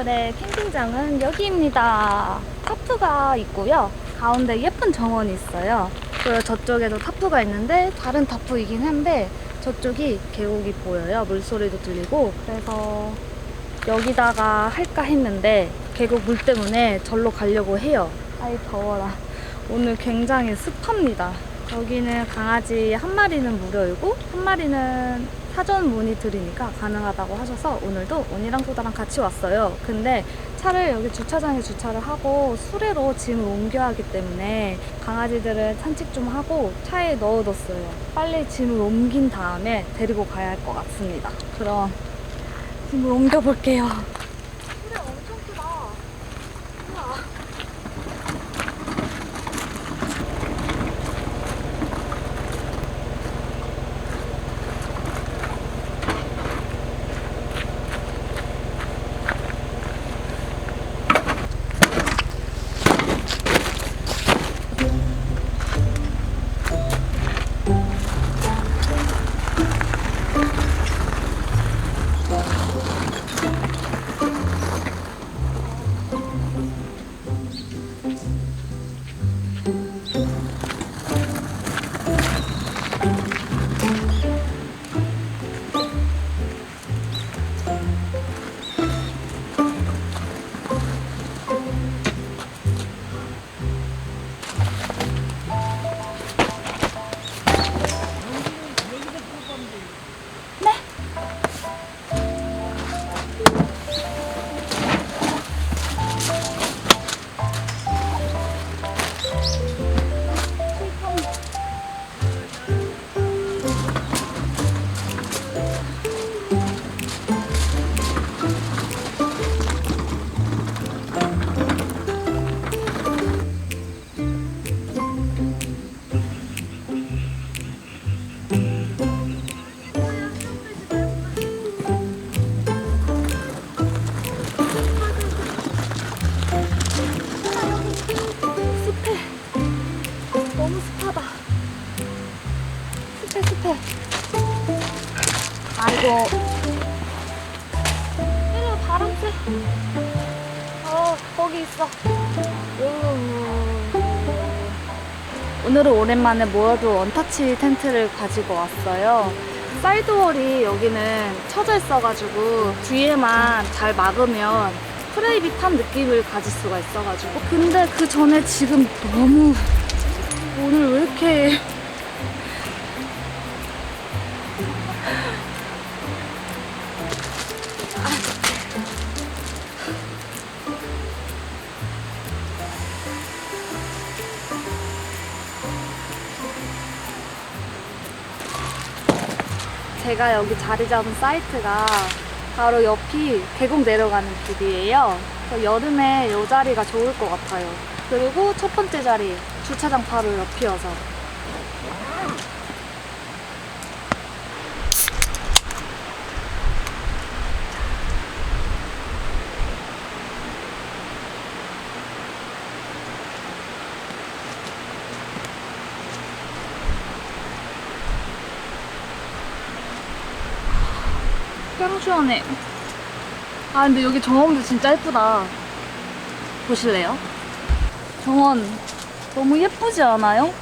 오늘의 캠핑장은 여기입니다. 타프가 있고요. 가운데 예쁜 정원이 있어요. 그리고 저쪽에도 타프가 있는데 다른 타프이긴 한데 저쪽이 계곡이 보여요. 물소리도 들리고 그래서 여기다가 할까 했는데 계곡 물 때문에 절로 가려고 해요. 아이 더워라. 오늘 굉장히 습합니다. 여기는 강아지 한 마리는 무료이고 한 마리는 사전 문의 드리니까 가능하다고 하셔서 오늘도 언니랑 소다랑 같이 왔어요. 근데 차를 여기 주차장에 주차를 하고 수레로 짐을 옮겨야 하기 때문에 강아지들을 산책 좀 하고 차에 넣어뒀어요. 빨리 짐을 옮긴 다음에 데리고 가야 할 것 같습니다. 그럼 짐을 옮겨볼게요. 아이고. 이거 바람 쐬. 어, 거기 있어. 으. 오늘은 오랜만에 모여도 원터치 텐트를 가지고 왔어요. 사이드월이 여기는 쳐져 있어가지고 뒤에만 잘 막으면 프레이빗한 느낌을 가질 수가 있어가지고 근데 그 전에 지금 너무 오늘 왜 이렇게 제가 여기 자리 잡은 사이트가 바로 옆이 계곡 내려가는 길이에요. 그래서 여름에 이 자리가 좋을 것 같아요. 그리고 첫 번째 자리, 주차장 바로 옆이어서. 시원해. 아, 근데 여기 정원도 진짜 예쁘다. 보실래요? 정원 너무 예쁘지 않아요?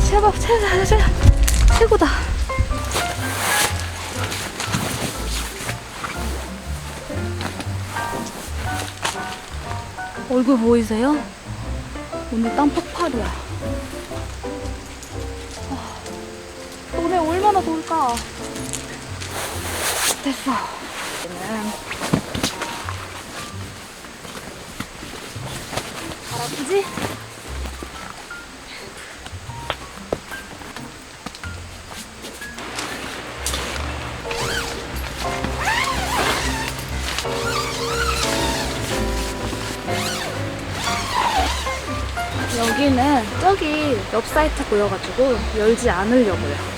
진짜 최고, 최고, 최고, 최고다. 얼굴 보이세요? 오늘 땀 폭발이야. 아, 오늘 얼마나 더울까? 됐어. 이제는 바람이지? 옆 사이트 보여가지고 열지 않으려고요.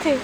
って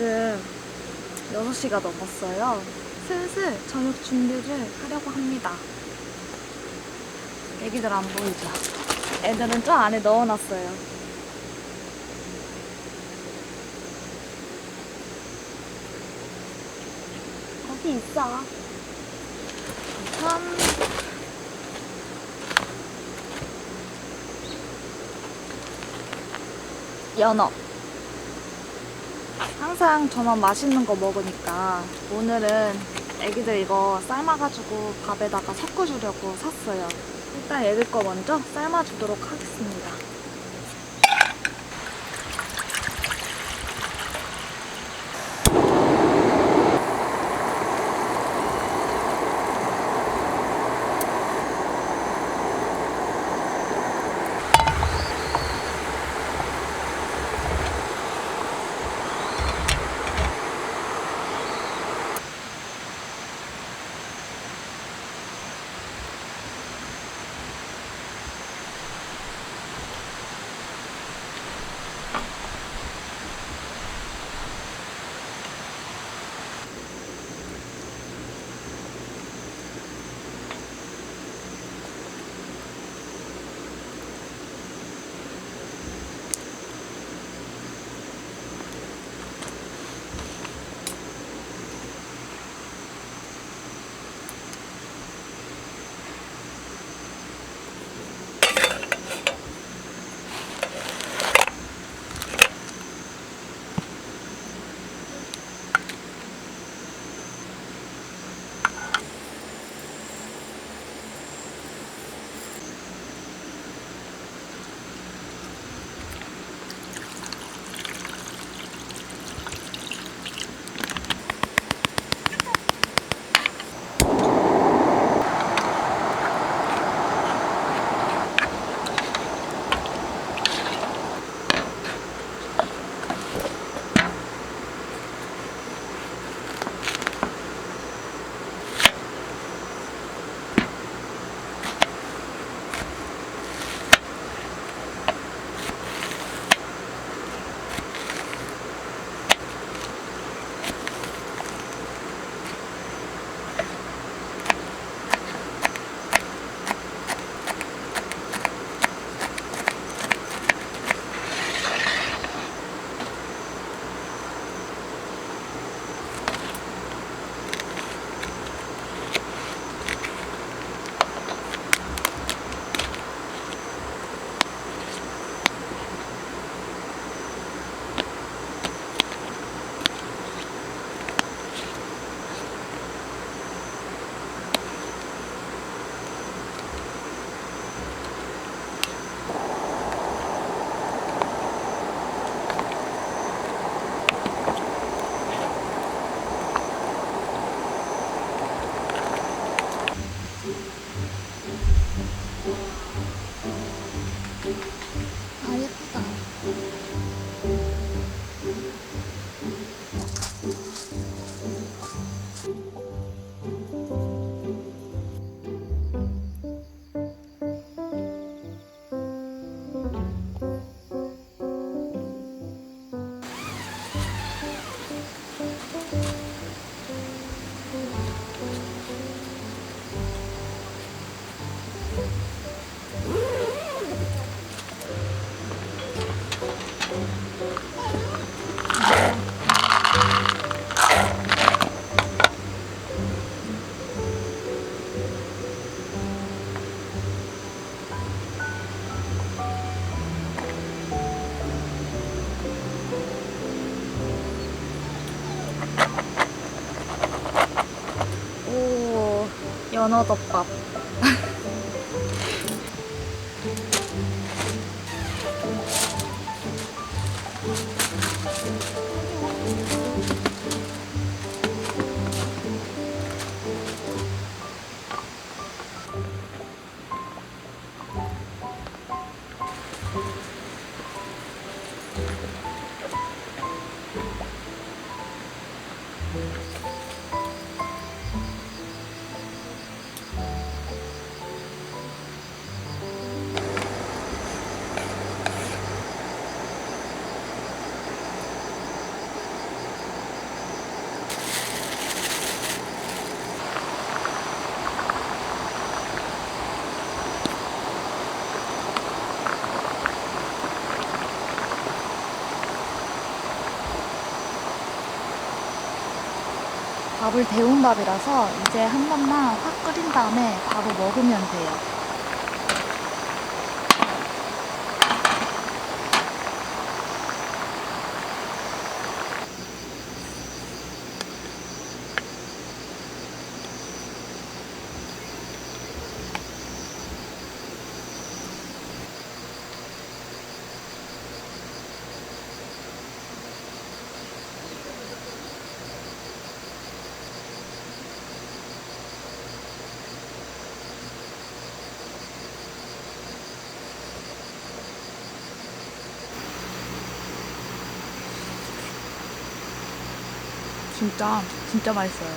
지금 6시가 넘었어요. 슬슬 저녁 준비를 하려고 합니다. 애기들 안 보이죠? 애들은 저 안에 넣어놨어요. 거기 있어. 참. 연어. 항상 저만 맛있는 거 먹으니까 오늘은 애기들 이거 삶아가지고 밥에다가 섞어주려고 샀어요. 일단 애들 거 먼저 삶아주도록 하겠습니다. 연어덮밥. 밥을 데운 밥이라서 이제 한 번만 확 끓인 다음에 바로 먹으면 돼요. 진짜 진짜 맛있어요.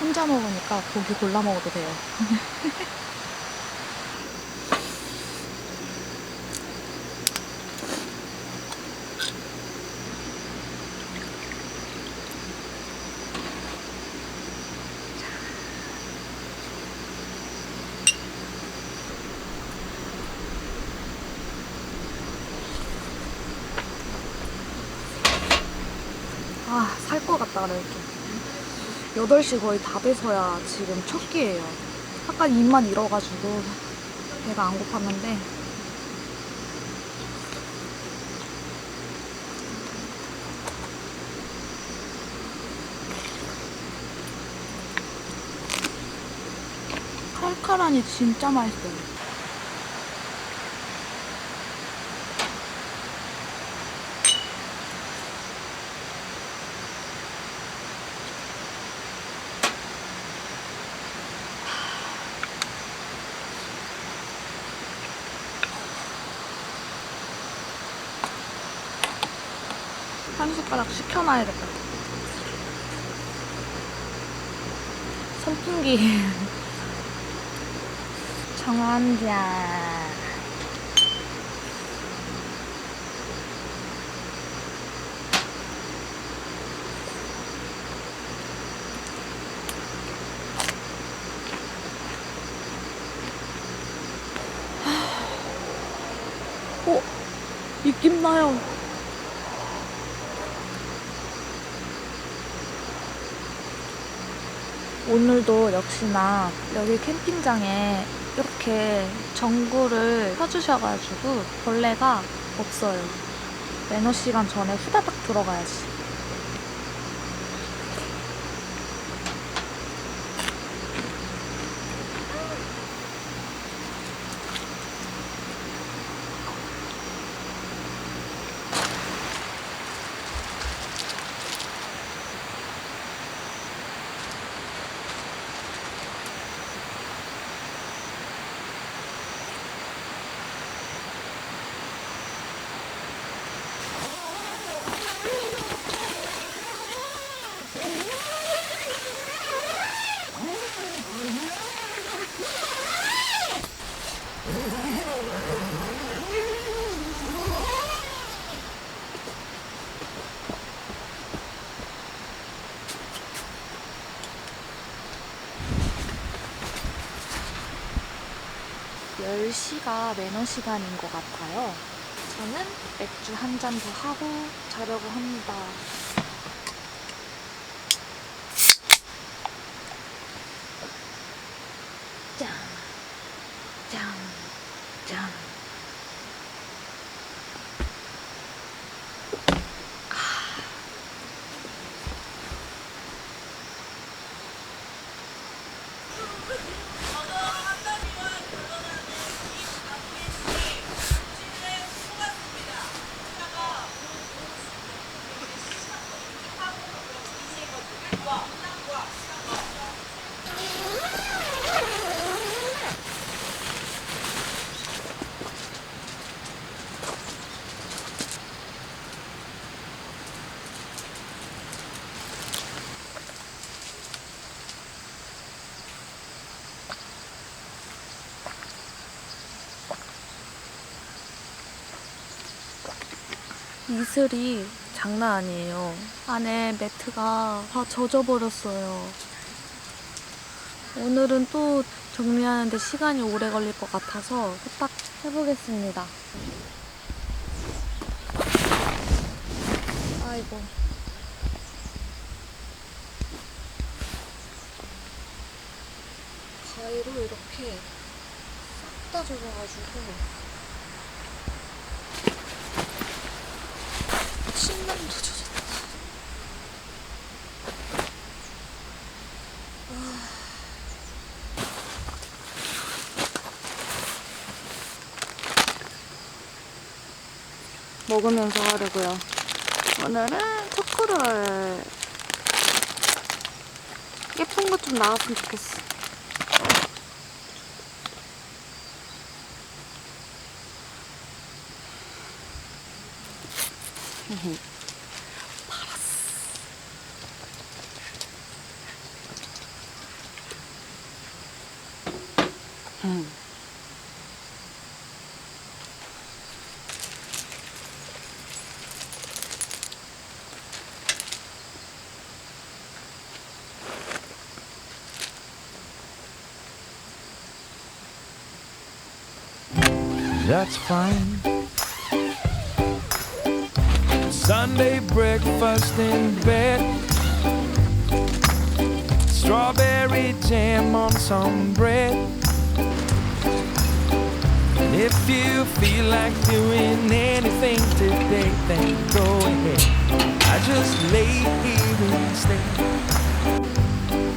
혼자 먹으니까 고기 골라 먹어도 돼요. 아, 살 것 같다, 이렇게. 8시 거의 다 돼서야 지금 첫 끼예요. 아까 입만 잃어가지고 배가 안 고팠는데. 칼칼하니 진짜 맛있어요. 한 숟가락 식혀놔야 될것 같아. 선풍기. 정한자. 어? 입김 나요. 오늘도 역시나 여기 캠핑장에 이렇게 전구를 펴주셔가지고 벌레가 없어요. 매너 시간 전에 후다닥 들어가야지. 열 매너 시간인 것 같아요. 저는 맥주 한잔더 하고 자려고 합니다. 이슬이 장난 아니에요. 안에 매트가 다 젖어버렸어요. 오늘은 또 정리하는데 시간이 오래 걸릴 것 같아서 후딱 해보겠습니다. 아이고. 가위로 이렇게 싹다 젖어가지고 침낭도 젖었다. 먹으면서 하려고요. 오늘은 초코를 예쁜 거좀 나왔으면 좋겠어. That's fine. Sunday breakfast in bed. Strawberry jam on some bread. And if you feel like doing anything today, then go ahead. I just lay here instead.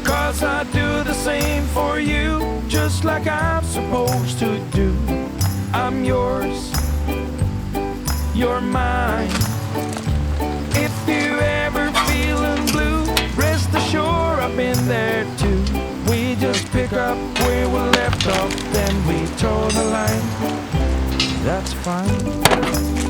Cause I do the same for you, just like I'm supposed to do. I'm yours, you're mine. If you ever feeling blue, rest assured I've been there too. We just pick up where we left off, then we toe the line. That's fine.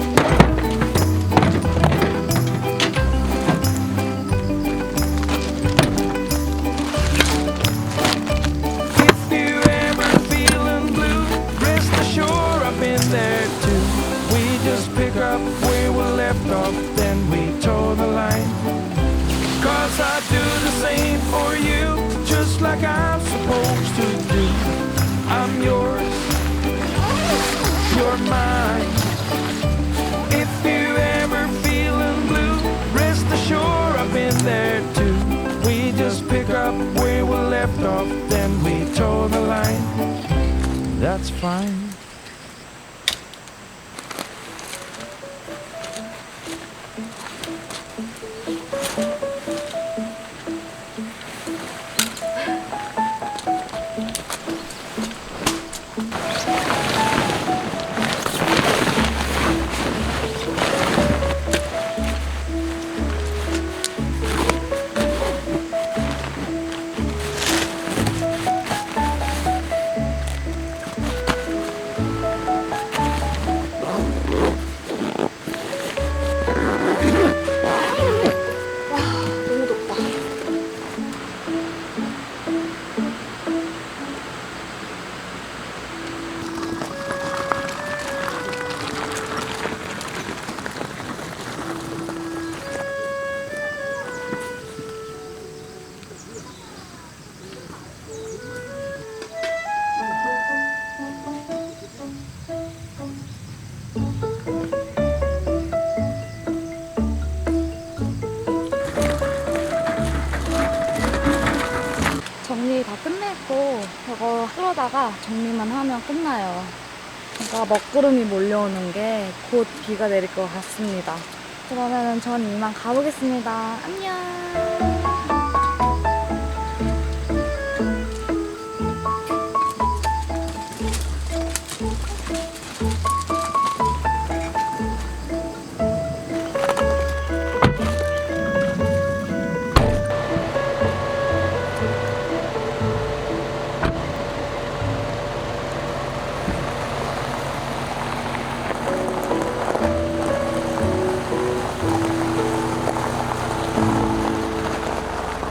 I've been there too. We just pick up where we left off, then we toe the line. Cause I do the same for you, just like I'm supposed to do. I'm yours, you're mine. If you ever feeling blue, rest assured I've been there too. We just pick up where we left off, then we toe the line. That's fine. 다 끝냈고 이거 끌어다가 정리만 하면 끝나요. 그러니까 먹구름이 몰려오는 게 곧 비가 내릴 것 같습니다. 그러면 전 이만 가보겠습니다. 안녕.